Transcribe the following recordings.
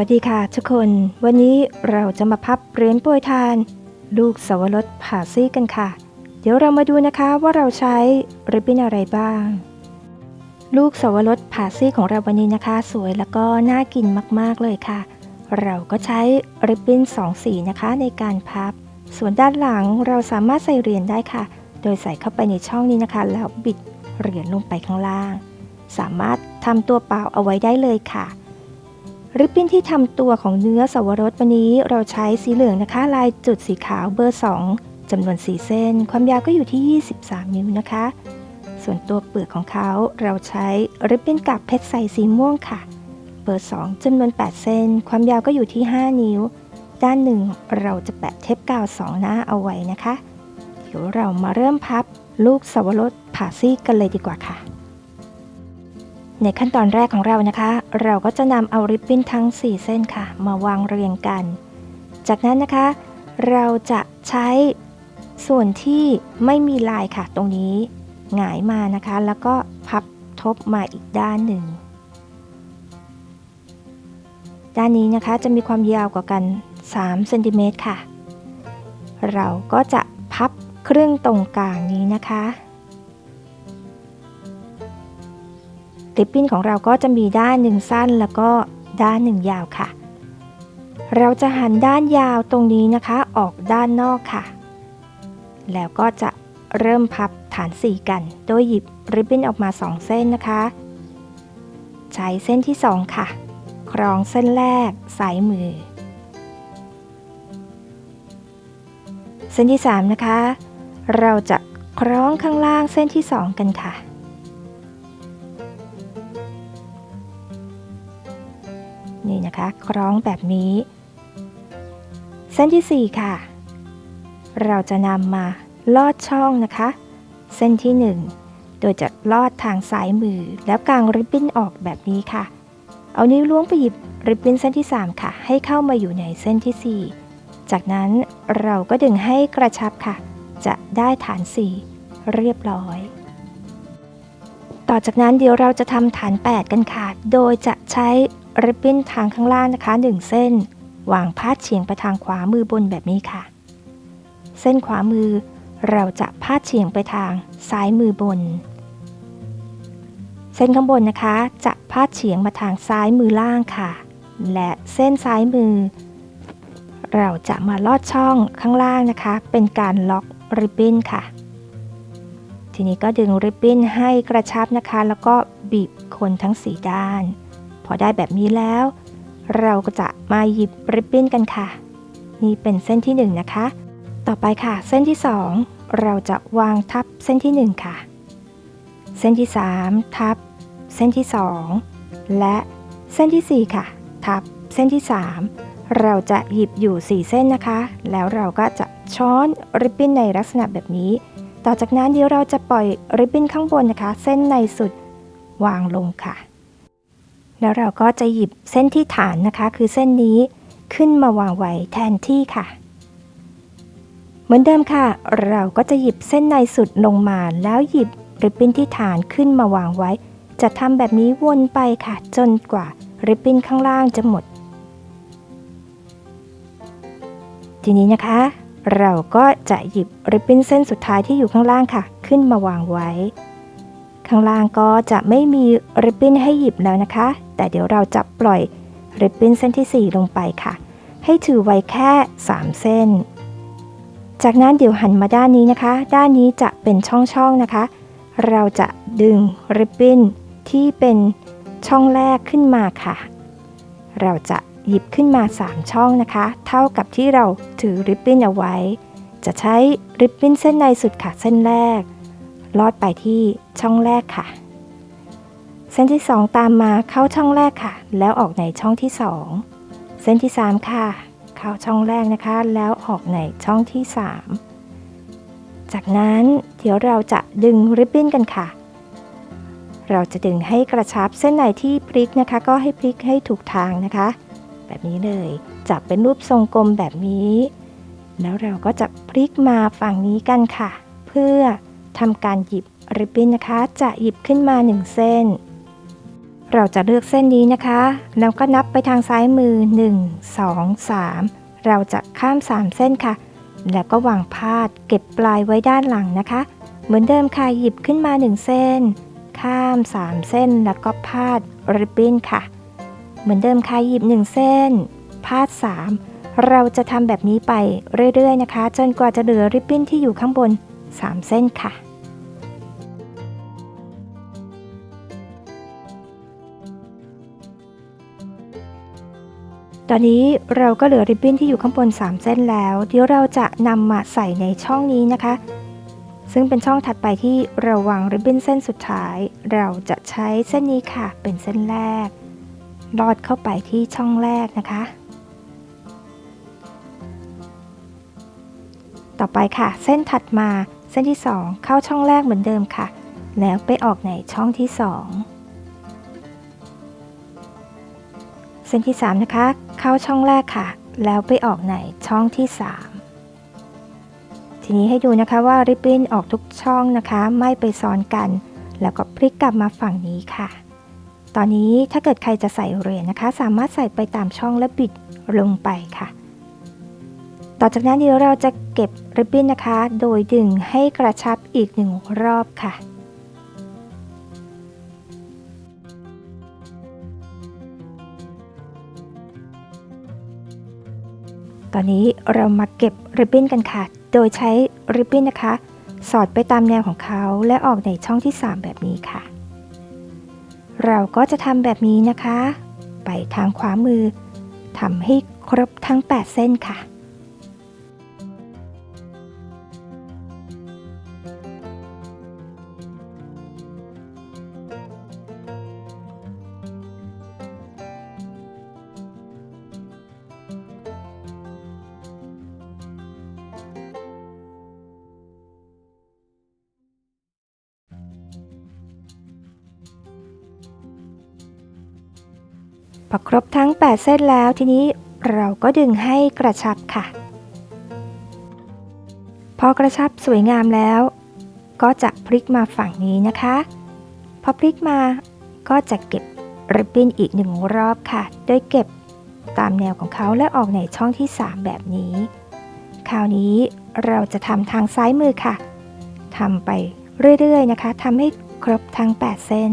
วัสดีค่ะทุกคน วันนี้เราจะมาพับเหรียญโปรยทาน ลูกสวรสผ่าซี่กันค่ะ เดี๋ยวเรามาดูนะคะว่าเราใช้ริบบิ้นอะไรบ้าง ลูกสวรสผ่าซี่ของเราวันนี้นะคะ สวยแล้วก็น่ากินมากๆเลยค่ะ เราก็ใช้ริบบิ้นสองสีนะคะในการพับ ส่วนด้านหลังเราสามารถใส่เหรียญได้ค่ะ โดยใส่เข้าไปในช่องนี้นะคะ แล้วบิดเหรียญลงไปข้างล่าง สามารถทำตัวเปล่าเอาไว้ได้เลยค่ะ ริบบิ้นที่ทำตัวของเนื้อสวรสวันนี้เราใช้สีเหลืองนะคะ ลายจุดสีขาวเบอร์ 2จำนวน 4 เส้น ความยาวก็อยู่ที่ 23 นิ้วนะคะ ส่วนตัวเปลือกของเขาเราใช้ริบบิ้นกับเพชรใสสีม่วงค่ะ เบอร์ 2จำนวน 8 เส้น ความยาวก็อยู่ที่ 5 นิ้ว ด้านหนึ่งเราจะแปะเทปกาวสองหน้าเอาไว้นะคะ เดี๋ยวเรามาเริ่มพับลูกสวรสผ่าซี่กันเลยดีกว่าค่ะ ในขั้นตอนแรกของเรานะคะ เราก็จะนำเอาริบบิ้นทั้ง 4 เส้นค่ะ มาวางเรียงกัน จากนั้นนะคะ เราจะใช้ส่วนที่ไม่มีลายค่ะ ตรงนี้หงายมานะคะ แล้วก็พับทบมาอีกด้านหนึ่ง ด้านนี้นะคะจะมีความยาวกว่ากัน3เซนติเมตรค่ะ เราก็จะพับครึ่งตรงกลางนี้นะคะ ริบบิ้นของเราก็จะมีด้านหนึ่งสั้นแล้วก็ด้านหนึ่งยาวค่ะ เราจะหันด้านยาวตรงนี้นะคะ ออกด้านนอกค่ะ แล้วก็จะเริ่มพับฐานสี่กัน โดยหยิบริบบิ้นออกมา2เส้นนะคะ ใช้เส้นที่2ค่ะ ครองเส้นแรกสายมือ เส้นที่3นะคะ เราจะคล้องข้างล่างเส้นที่2กันค่ะ นี่นะคะ คล้องแบบนี้ เส้นที่ 4 ค่ะ เราจะนำมาลอดช่องนะคะ เส้นที่ 1 โดยจะลอดทางซ้ายมือ แล้วกางริบบิ้นออกแบบนี้ค่ะ เอานิ้วล้วงไปหยิบริบบิ้นเส้นที่ 3 ค่ะ ให้เข้ามาอยู่ในเส้นที่ 4 จากนั้นเราก็ดึงให้กระชับค่ะ จะได้ฐาน 4 เรียบร้อยต่อจากนั้นเดี๋ยวเราจะทำฐาน 8 กันค่ะ โดยจะใช้ ริบบิ้นทางข้างล่างนะคะ 1 เส้น วางพาดเฉียงไปทางขวามือบนแบบนี้ค่ะ เส้นขวามือเราจะพาดเฉียงไปทางซ้ายมือบน เส้นข้างบนนะคะ จะพาดเฉียงมาทางซ้ายมือล่างค่ะ และเส้นซ้ายมือ เราจะมาลอดช่องข้างล่างนะคะ เป็นการล็อกริบบิ้นค่ะ ทีนี้ก็ดึงริบบิ้นให้กระชับนะคะ แล้วก็บีบคนทั้งสีด้าน พอได้แบบนี้แล้ว เราก็จะมาหยิบริบบิ้นกันค่ะ นี่เป็นเส้นที่1นนะคะ ต่อไปค่ะ เส้นที่ 2 เราจะวางทับเส้นที่ 1 ค่ะ เส้นที่ 3 ทับ เส้นที่ 2 และเส้นที่ 4 ค่ะ ทับเส้นที่ 3 เราจะหยิบอยู่ 4 เส้นนะคะ แล้วเราก็จะช้อนริบบิ้นในลักษณะแบบนี้ ต่อจากนั้นเดี๋ยวเราจะปล่อยริบบิ้นข้างบนนะคะ เส้นในสุดวางลงค่ะ แล้วเราก็จะหยิบเส้นที่ฐานนะคะ คือเส้นนี้ขึ้นมาวางไว้แทนที่ค่ะ เหมือนเดิมค่ะ เราก็จะหยิบเส้นในสุดลงมา แล้วหยิบริบบิ้นที่ฐานขึ้นมาวางไว้ จะทำแบบนี้วนไปค่ะ จนกว่าริบบิ้นข้างล่างจะหมด ทีนี้นะคะ เราก็จะหยิบริบบิ้นเส้นสุดท้ายที่อยู่ข้างล่างค่ะ ขึ้นมาวางไว้ ข้างล่างก็จะไม่มีริบบิ้นให้หยิบแล้วนะคะ แต่เดี๋ยวเราจะปล่อยริบบิ้นเส้นที่ 4 ลงไปค่ะ ให้ถือไว้แค่ 3 เส้น จากนั้นเดี๋ยวหันมาด้านนี้นะคะ ด้านนี้จะเป็นช่องๆนะคะ เราจะดึงริบบิ้นที่เป็นช่องแรกขึ้นมาค่ะ เราจะหยิบขึ้นมา 3 ช่องนะคะ เท่ากับที่เราถือริบบิ้นเอาไว้ จะใช้ริบบิ้นเส้นในสุดค่ะเส้นแรก ลอดไปที่ช่องแรกค่ะ เส้นที่ 2 ตามมาเข้าช่องแรกค่ะ แล้วออกในช่องที่ 2 เส้นที่ 3 ค่ะ เข้าช่องแรกนะคะ แล้วออกในช่องที่ 3 จากนั้นเดี๋ยวเราจะดึงริบบิ้นกันค่ะ เราจะดึงให้กระชับเส้นไหนที่พลิกนะคะ ก็ให้พลิกให้ถูกทางนะคะ แบบนี้เลยจับเป็นรูปทรงกลมแบบนี้ แล้วเราก็จะพลิกมาฝั่งนี้กันค่ะ เพื่อทำการหยิบริบบิ้นนะคะ จะหยิบขึ้นมา 1 เส้น เราจะเลือกเส้นนี้นะคะ แล้วก็นับไปทางซ้ายมือ 1 2 3 เราจะข้าม 3 เส้นค่ะ แล้วก็วางพาดเก็บปลายไว้ด้านหลังนะคะ เหมือนเดิมค่ะหยิบขึ้นมา 1 เส้น ข้าม 3 เส้นแล้วก็พาดริบบิ้นค่ะ เหมือนเดิมค่ะหยิบ 1 เส้น พาด 3 เราจะทำแบบนี้ไปเรื่อยๆนะคะ จนกว่าจะเหลือริบบิ้นที่อยู่ข้างบน 3 เส้นค่ะ ตอนนี้เราก็เหลือริบบิ้นที่อยู่ข้างบน 3 เส้นแล้วเดี๋ยวเราจะนำมาใส่ในช่องนี้นะคะ ซึ่งเป็นช่องถัดไปที่เราวางริบบิ้นเส้นสุดท้าย เราจะใช้เส้นนี้ค่ะ เป็นเส้นแรก ลอดเข้าไปที่ช่องแรกนะคะ ต่อไปค่ะ เส้นถัดมาเส้นที่ 2 เข้าช่องแรกเหมือนเดิมค่ะ แล้วไปออกในช่องที่ 2 เส้นที่ 3 นะคะ เข้าช่องแรกค่ะ แล้วไปออกในช่องที่ 3 ทีนี้ให้ดูนะคะว่าริบบิ้นออกทุกช่องนะคะ ไม่ไปซ้อนกัน แล้วก็พลิกกลับมาฝั่งนี้ค่ะ ตอนนี้ถ้าเกิดใครจะใส่เหรียญนะคะ สามารถใส่ไปตามช่องและบิดลงไปค่ะ ต่อจากนั้นเดี๋ยวเราจะเก็บริบบิ้นนะคะ โดยดึงให้กระชับอีกหนึ่งรอบค่ะ ตอนนี้เรามาเก็บริบบิ้นกันค่ะ โดยใช้ริบบิ้นนะคะ สอดไปตามแนวของเขาและออกในช่องที่ 3 แบบนี้ค่ะ เราก็จะทำแบบนี้นะคะ ไปทางขวามือทำให้ครบทั้ง 8 เส้นค่ะ พอครบทั้ง 8 เส้นแล้วทีนี้เราก็ดึงให้กระชับค่ะ พอกระชับสวยงามแล้ว ก็จะพลิกมาฝั่งนี้นะคะ พอพลิกมาก็จะเก็บริบบิ้นอีกหนึ่งรอบค่ะ โดยเก็บตามแนวของเขาและออกในช่องที่ 3 แบบนี้ คราวนี้เราจะทำทางซ้ายมือค่ะทำไปเรื่อยๆนะคะทำให้ครบทั้ง 8 เส้น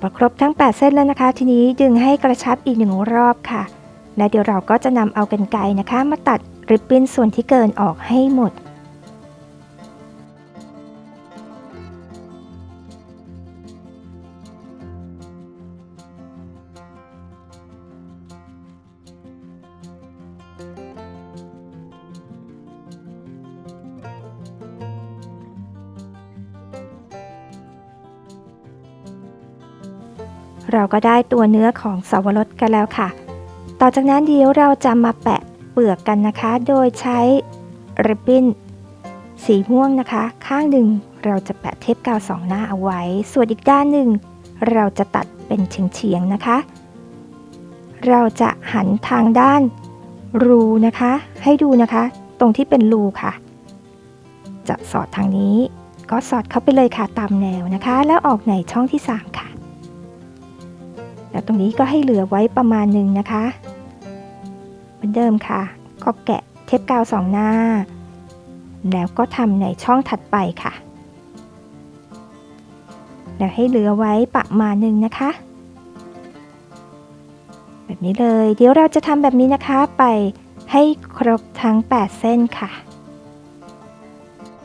พอครบทั้ง 8 เส้นแล้วนะคะ ทีนี้ดึงให้กระชับอีกหนึ่งรอบค่ะ และเดี๋ยวเราก็จะนำเอากันไกรนะคะ มาตัดริบบิ้นส่วนที่เกินออกให้หมด เราก็ได้ตัวเนื้อของสาวรสกันแล้วค่ะ ต่อจากนั้นเดี๋ยวเราจะมาแปะเปลือกกันนะคะ โดยใช้ริบบิ้นสีม่วงนะคะ ข้างหนึ่งเราจะแปะเทปกาวสองหน้าเอาไว้ ส่วนอีกด้านหนึ่งเราจะตัดเป็นเฉียงๆนะคะ เราจะหันทางด้านรูนะคะ ให้ดูนะคะ ตรงที่เป็นรูค่ะ จะสอดทางนี้ ก็สอดเข้าไปเลยค่ะตามแนวนะคะ แล้วออกในช่องที่ 3 ค่ะ แล้วตรงนี้ก็ให้เหลือไว้ประมาณหนึ่งนะคะ เหมือนเดิมค่ะ ก็แกะเทปกาวสองหน้า แล้วก็ทำในช่องถัดไปค่ะ แล้วให้เหลือไว้ประมาณหนึ่งนะคะ แบบนี้เลยเดี๋ยวเราจะทำแบบนี้นะคะไปให้ครบทั้ง 8 เส้นค่ะ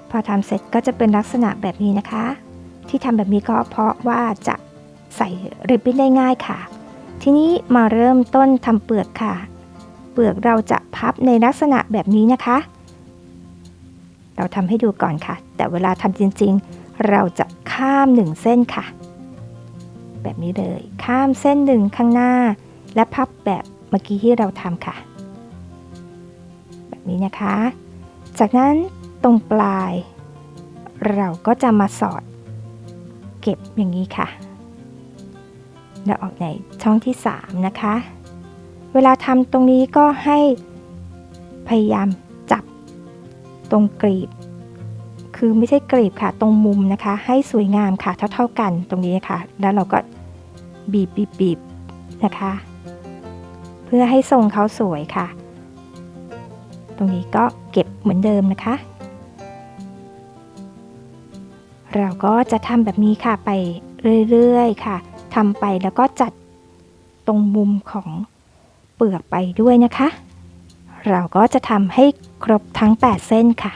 พอทำเสร็จก็จะเป็นลักษณะแบบนี้นะคะ ที่ทำแบบนี้ก็เพราะว่าจะ ใส่ริบบิ้นได้ง่ายค่ะ ทีนี้มาเริ่มต้นทำเปลือกค่ะ เปลือกเราจะพับในลักษณะแบบนี้นะคะ เราทำให้ดูก่อนค่ะ แต่เวลาทำจริงๆ เราจะข้ามหนึ่งเส้นค่ะ แบบนี้เลย ข้ามเส้นหนึ่งข้างหน้า และพับแบบเมื่อกี้ที่เราทำค่ะ แบบนี้นะคะ จากนั้นตรงปลาย เราก็จะมาสอด เก็บอย่างนี้ค่ะ แล้วออกในช่องที่ 3 นะคะ เวลาทำตรงนี้ก็ให้พยายามจับตรงกรีบ คือไม่ใช่กรีบค่ะ ตรงมุมนะคะ ให้สวยงามค่ะเท่า ๆกันตรงนี้ค่ะ แล้วเราก็บีบบีบบีบนะคะ เพื่อให้ทรงเขาสวยค่ะ ตรงนี้ก็เก็บเหมือนเดิมนะคะ เราก็จะทำแบบนี้ค่ะไปเรื่อยๆค่ะ ทำไปแล้วก็จัดตรงมุมของเปลือกไปด้วยนะคะ เราก็จะทำให้ครบทั้ง 8 เส้นค่ะ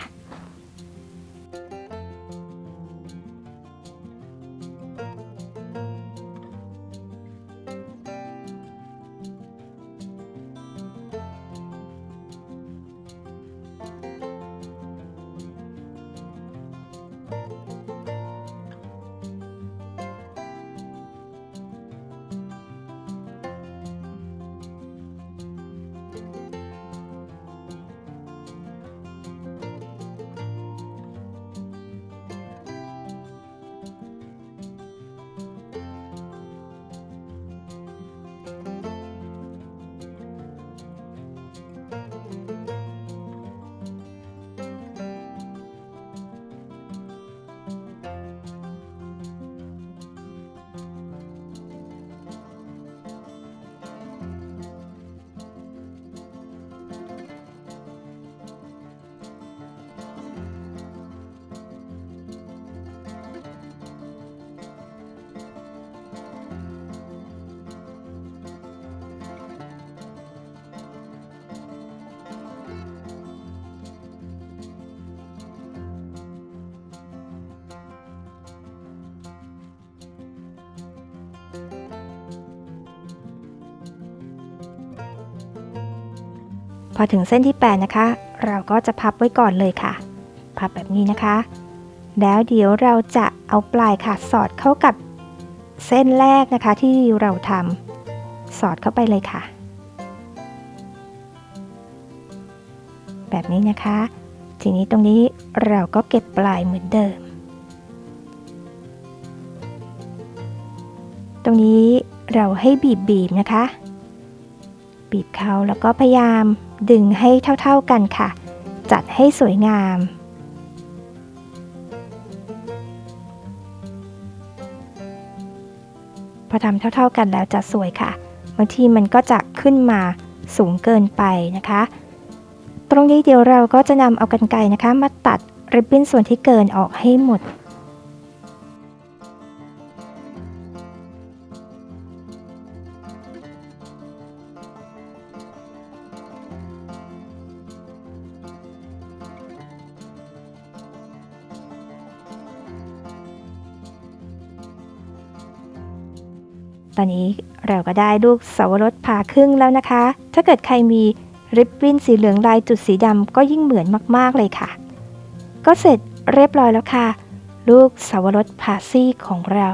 พอถึงเส้นที่ 8 นะคะ เราก็จะพับไว้ก่อนเลยค่ะ พับแบบนี้นะคะ แล้วเดี๋ยวเราจะเอาปลายค่ะ สอดเข้ากับเส้นแรกนะคะที่เราทำสอดเข้าไปเลยค่ะ แบบนี้นะคะ ทีนี้ตรงนี้เราก็เก็บปลายเหมือนเดิม ตรงนี้เราให้บีบๆนะคะ บีบเขาแล้วก็พยายามดึงให้เท่าๆกันค่ะ จัดให้สวยงาม พอทำเท่าๆกันแล้วจะสวยค่ะบางทีมันก็จะขึ้นมาสูงเกินไปนะคะ ตรงนี้เดี๋ยวเราก็จะนำเอากันไกรนะคะ มาตัดริบบิ้นส่วนที่เกินออกให้หมด ตอนนี้เราก็ได้ลูกเสาวรสผ่าครึ่งแล้วนะคะ ถ้าเกิดใครมีริบบิ้นสีเหลืองลายจุดสีดำก็ยิ่งเหมือนมากๆเลยค่ะ ก็เสร็จเรียบร้อยแล้วค่ะ ลูกเสาวรสผ่าซี่ของเรา